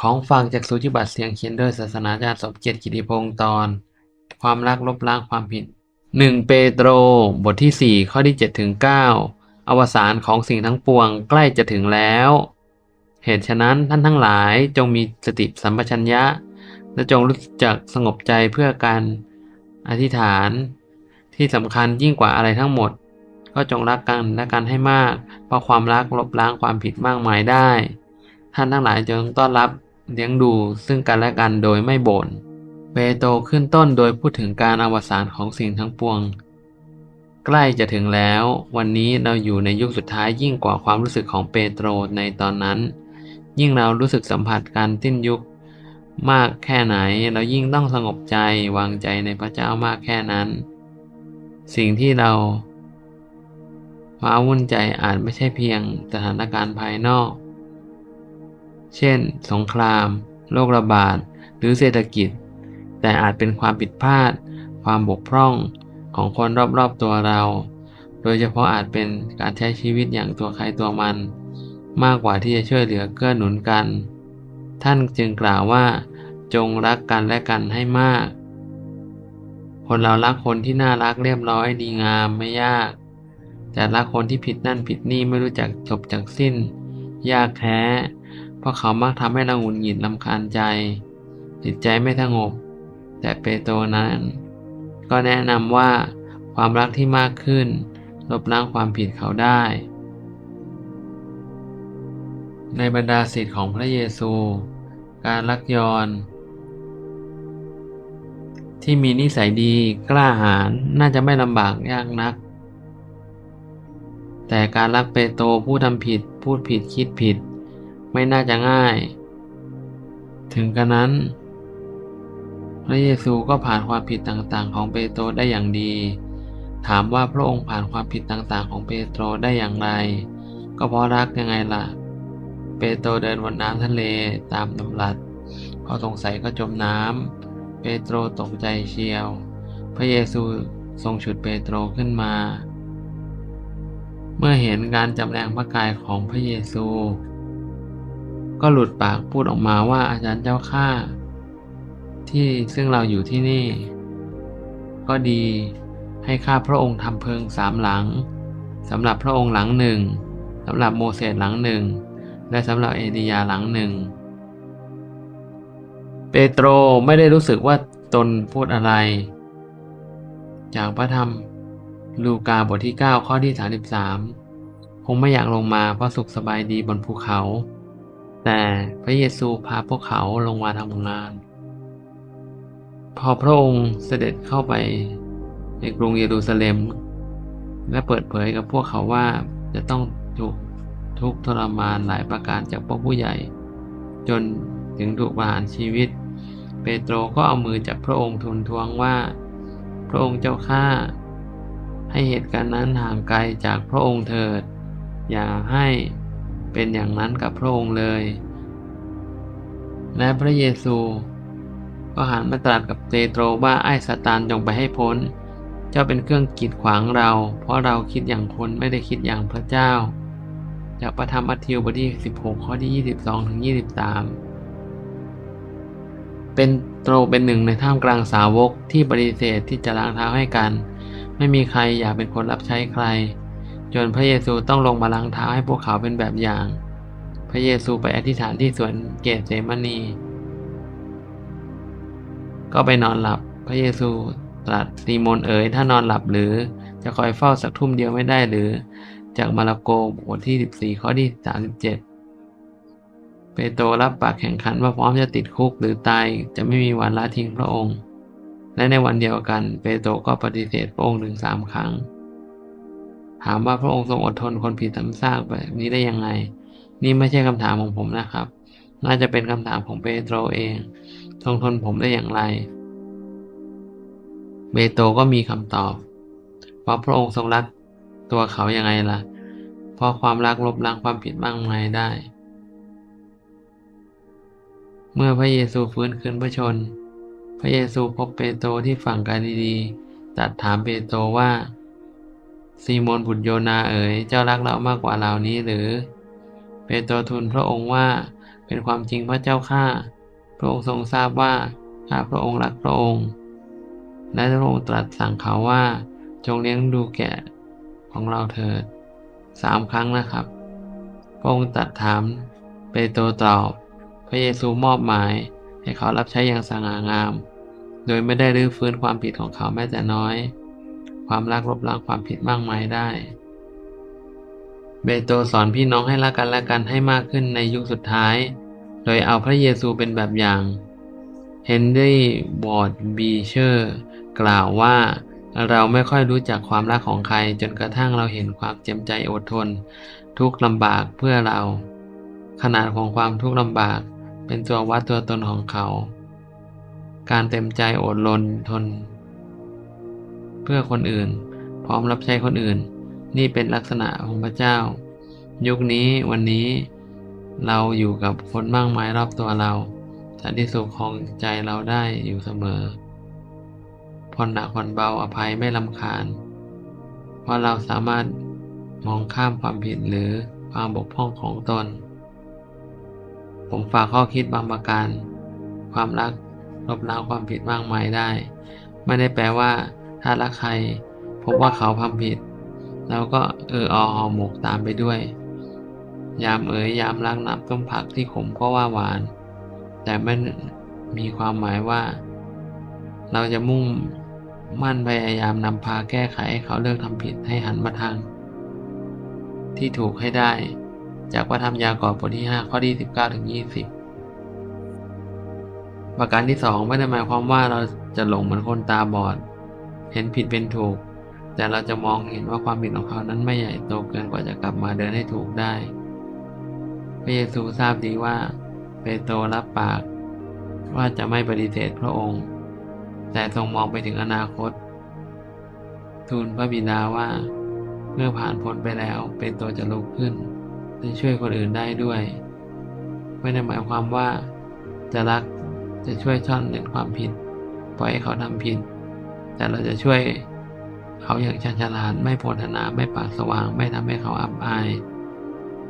ของฝากจากสุจิบัตเสียงเขียนโดยศาสนาจารย์สมเกียรติกิติพงศ์ตอน ความรักลบล้างความผิดหนึ่งเปโตร บทที่สี่ข้อที่เจ็ดถึงเก้าอวสานของสิ่งทั้งปวงใกล้จะถึงแล้ว เหตุฉะนั้นท่านทั้งหลายจงมีสติสัมปชัญญะ และจงรู้จักสงบใจเพื่อการอธิษฐาน ที่สำคัญยิ่งกว่าอะไรทั้งหมด ก็จงรักกันและกันให้มาก เพราะความรักลบล้างความผิดมากมายได้ ท่านทั้งหลายจงต้อนรับ เลี้ยงดูซึ่งกันและกันโดยไม่บ่นเปโตรขึ้นต้นโดยพูดถึงการอวสานของสิ่งทั้งปวง ใกล้จะถึงแล้ว วันนี้เราอยู่ในยุคสุดท้ายยิ่งกว่าความรู้สึกของเปโตรในตอนนั้น ยิ่งเรารู้สึกสัมผัสการสิ้นยุคมากแค่ไหน เรายิ่งต้องสงบใจวางใจในพระเจ้ามากแค่นั้น สิ่งที่เราว้าวุ่นใจอาจไม่ใช่เพียงสถานการณ์ภายนอก เช่น สงคราม โรคระบาด หรือเศรษฐกิจ แต่อาจเป็นความผิดพลาด ความบกพร่องของคนรอบๆตัวเรา โดยเฉพาะอาจเป็นการใช้ชีวิตอย่างตัวใครตัวมัน มากกว่าที่จะช่วยเหลือเกื้อหนุนกัน ท่านจึงกล่าวว่า จงรักกันและกันให้มาก คนเรารักคนที่น่ารักเรียบร้อยดีงามไม่ยากแต่รักคนที่ผิดนั่นผิดนี่ไม่รู้จักจบจากสิ้น ยากแท้ เพราะเขามักทำให้เราหงุดหงิดลำคาญใจ จิตใจไม่สงบ แต่เปโตรนั้น ก็แนะนำว่าความรักที่มากขึ้น ลบล้างความผิดเขาได้ ในบรรดาสิทธิ์ของพระเยซู การรักยอนที่มีนิสัยดีกล้าหาญน่าจะไม่ลำบากยากนัก แต่การรักเปโตรผู้ทำผิด พูดผิดคิดผิด ไม่น่าจะง่าย ถึงกระนั้น พระเยซูก็ผ่านความผิดต่างๆ ของเปโตรได้อย่างดี ถามว่าพระองค์ผ่านความผิดต่างๆ ของเปโตรได้อย่างไร ก็เพราะรักยังไงล่ะ เปโตรเดินบนน้ำทะเลตามตำรัสพอสงสัยก็จมน้ำเปโตรตกใจเชียว พระเยซูทรงฉุดเปโตรขึ้นมา เมื่อเห็นการจำแรงพระกายของพระเยซู ก็หลุดปากพูดออกมาว่าอาจารย์เจ้าข้าที่ซึ่งเราอยู่ที่นี่ ก็ดีให้ข้าพระองค์ทำเพิงสามหลังสำหรับพระองค์หลังหนึ่งสำหรับโมเสสหลังหนึ่ง และสำหรับเอลียาหลังหนึ่ง เปโตรไม่ได้รู้สึกว่าตนพูดอะไร จากพระธรรมลูกาบทที่ 9 ข้อที่ 33 คงไม่อยากลงมาเพราะสุขสบายดีบนภูเขา แต่พระเยซูพาพวกเขาลงมาทำงาน พอพระองค์เสด็จเข้าไปในกรุงเยรูซาเล็ม และเปิดเผยกับพวกเขาว่าจะต้องถูกทุกทรมานหลายประการจากพวกผู้ใหญ่ จนถึงถูกประหารชีวิต เปโตรก็เอามือจับพระองค์ทูลทวงว่า พระองค์เจ้าข้าให้เหตุการณ์นั้นห่างไกลจากพระองค์เถิด อย่าให้ เป็นอย่างนั้นกับพระองค์เลย และพระเยซู ก็หันมาตรัสกับเปโตรว่าไอ้สตานจงไปให้พ้น เจ้าเป็นเครื่องกีดขวางเรา เพราะเราคิดอย่างคนไม่ได้คิดอย่างพระเจ้า จากพระธรรมมัทธิวบทที่ 16 ข้อที่ 22 ถึง 23 เป็นโตรเป็นหนึ่งในท่ามกลางสาวกที่ปฏิเสธที่จะล้างเท้าให้กัน ไม่มีใครอยากเป็นคนรับใช้ใคร จนพระเยซูต้องลงมาล้างเท้าให้พวกเขาเป็นแบบอย่าง พระเยซูไปอธิษฐานที่สวนเกตเสมณีก็ไปนอนหลับ พระเยซูตรัสซีโมนเอ๋ยถ้านอนหลับหรือจะคอยเฝ้าสักทุ่มเดียวไม่ได้หรือ จากมาระโกบทที่ 14 ข้อที่ 37 เปโตรรับปากแข่งขันว่าพร้อมจะติดคุกหรือตายจะไม่มีวันละทิ้งพระองค์ และในวันเดียวกัน เปโตรก็ปฏิเสธพระองค์ถึงสามครั้ง ถามว่าพระองค์ทรงอดทนคนผิดซ้ำซากแบบนี้ได้ยังไง นี่ไม่ใช่คำถามของผมนะครับ น่าจะเป็นคำถามของเปโตรเอง ทรงทนผมได้อย่างไรเปโตรก็มีคำตอบ เพราะพระองค์ทรงรักตัวเขายังไงล่ะ เพราะความรักลบล้างความผิดบ้างไงได้ เมื่อพระเยซูฟื้นคืนพระชน พระเยซูพบเปโตรที่ฝั่งกาลิลีตรัสถามเปโตรว่า ซีโมนบุตรโยนาเอ๋ยเจ้ารักเรามากกว่าเหล่านี้หรือ เปโตรทูลพระองค์ว่าเป็นความจริงพระเจ้าข้าพระองค์ทรงทราบว่าข้าพระองค์รักพระองค์และพระองค์ตรัสสั่งเขาว่าจงเลี้ยงดูแกะของเราเถิดสามครั้งนะครับ พระองค์ตรัสถามเปโตรตอบ พระเยซูมอบหมายให้เขารับใช้อย่างสง่างาม โดยไม่ได้รื้อฟื้นความผิดของเขาแม้แต่น้อย ความรักลบล้างความผิดมากมายได้ เบโตสอนพี่น้องให้รักกันและกันให้มากขึ้นในยุคสุดท้าย โดยเอาพระเยซูเป็นแบบอย่าง เฮนรี่วอร์ดบีเชอร์กล่าวว่าเราไม่ค่อยรู้จักความรักของใคร จนกระทั่งเราเห็นความเจ็บใจอดทน ทุกลำบากเพื่อเรา ขนาดของความทุกข์ลำบาก เป็นตัววัดตัวตนของเขา การเต็มใจอดรนทน เพื่อคนอื่น พร้อมรับใช้คนอื่น นี่เป็นลักษณะของพระเจ้า ยุคนี้วันนี้เราอยู่กับคนมากมายรอบตัวเราสันติสุขของใจเราได้อยู่เสมอผ่อนหนักผ่อนเบาอภัยไม่ลำคาญ เพราะเราสามารถมองข้ามความผิดหรือความบกพร่องของตน ผมฝากข้อคิดบางประการ ความรักลบล้างความผิดมากมายได้ ไม่ได้แปลว่า ถ้ารักใครพบว่าเขาทำผิดเราก็เอออหอหมกตามไปด้วย ยามเอ๋ยยามล้างน้ำต้มผักที่ขมก็ว่าหวาน แต่ไม่มีความหมายว่า เราจะมุ่งมั่นพยายามนำพาแก้ไขให้เขาเลิกทำผิดให้หันมาทาง ที่ถูกให้ได้ จากพระธรรมยากอบบทที่ 5 ข้อที่ 19ถึง20 ประการที่ 2 ไม่ได้หมายความว่าเราจะหลงเหมือนคนตาบอด เห็นผิดเป็นถูก แต่เราจะมองเห็นว่าความผิดของเขานั้นไม่ใหญ่โตเกินกว่าจะกลับมาเดินให้ถูกได้ พระเยซูทราบดีว่าเปโตรรับปาก ว่าจะไม่ปฏิเสธพระองค์ แต่ทรงมองไปถึงอนาคต ทูลพระบิดาว่า เมื่อผ่านพ้นไปแล้วเปโตรจะลุกขึ้นจะช่วยคนอื่นได้ด้วย ไม่ได้หมายความว่าจะรักจะช่วยช่อนเล่นความผิด ปล่อยให้เขาทำผิด แต่เราจะช่วยเขาอย่างชันฉลาดไม่โพธนาไม่ปากสว่าง ไม่ทำให้เขาอับอาย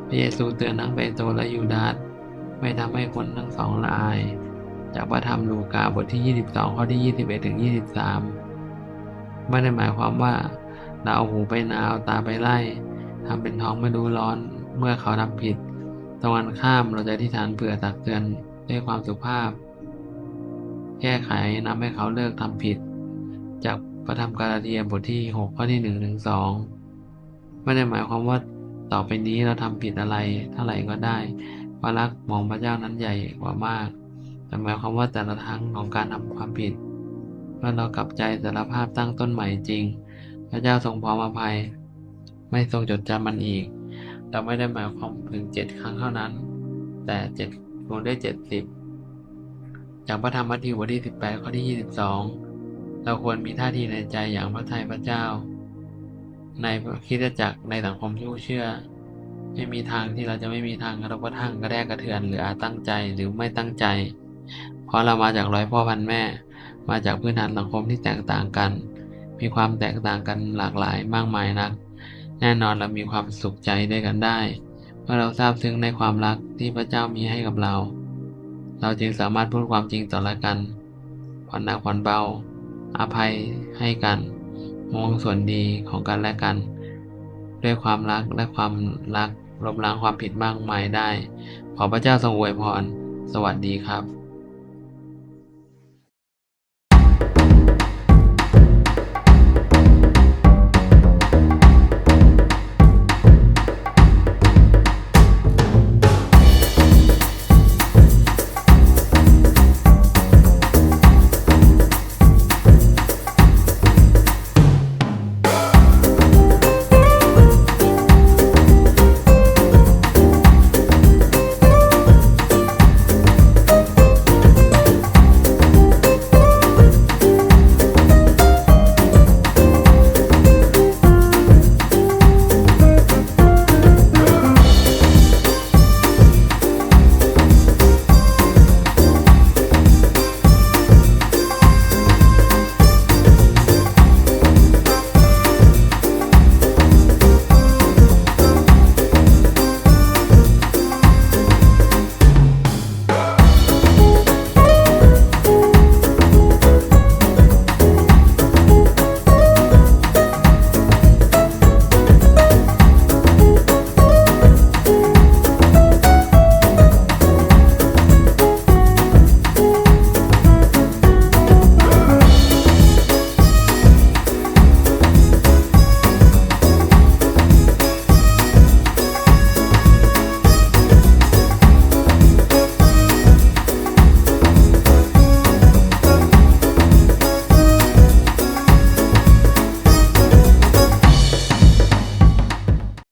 พระเยซูเตือนทั้งเปโตรและยูดาสไม่ทำให้คนทั้งสองละอาย จากพระธรรมลูกาบทที่ 22 ข้อที่ 21 ถึง 23 ไม่ได้หมายความว่าเราเอาหูไปนาเอาตาไปไล่ทำเป็นท้องไม่รู้ร้อนเมื่อเขาทำผิด ตรงกันข้ามเราจะที่ฐานเผื่อตักเตือนด้วยความสุภาพ แก้ไขนำให้เขาเลิกทำผิด จากพระธรรมกาลาเทียบทที่ 6 ข้อที่1ถึง2ไม่ได้หมายความว่าต่อไปนี้เราทำผิดอะไรเท่าไหร่ก็ได้พราะรักมองพระเจ้านั้นใหญ่กว่ามาก แต่หมายความว่าแต่ละครั้งของการทำความผิดเมื่อเรากลับใจสารภาพตั้งต้นใหม่จริง พระเจ้าทรงพร้อมอภัย ไม่ทรงจดจำมันอีก เราไม่ได้หมายความถึงเจ็ดครั้งเท่านั้น แต่เจ็ดรวมได้เจ็ดสิบจากพระธรรมมัทธิวบทที่สิบแปดข้อที่ยี่สิบสอง เราควรมีท่าทีในใจอย่างพระทัยพระเจ้า ในคิดจักในสังคมที่เชื่อ ไม่มีทางที่เราจะไม่มีทางกระทบกระทั่งกระแดกกระเทือนหรืออาตั้งใจหรือไม่ตั้งใจ เพราะเรามาจากร้อยพ่อพันแม่ มาจากพื้นฐานสังคมที่แตกต่างกัน มีความแตกต่างกันหลากหลายมากมายนัก แน่นอนเรามีความสุขใจด้วยกันได้เมื่อเราทราบซึ้งในความรักที่พระเจ้ามีให้กับเรา เราจึงสามารถพูดความจริงต่อละกันผ่อนหนักผ่อนเบา อภัยให้กัน มองส่วนดีของกันและกัน ด้วยความรักและความรักลบล้างความผิดมากมายได้ ขอพระเจ้าทรงอวยพร สวัสดีครับ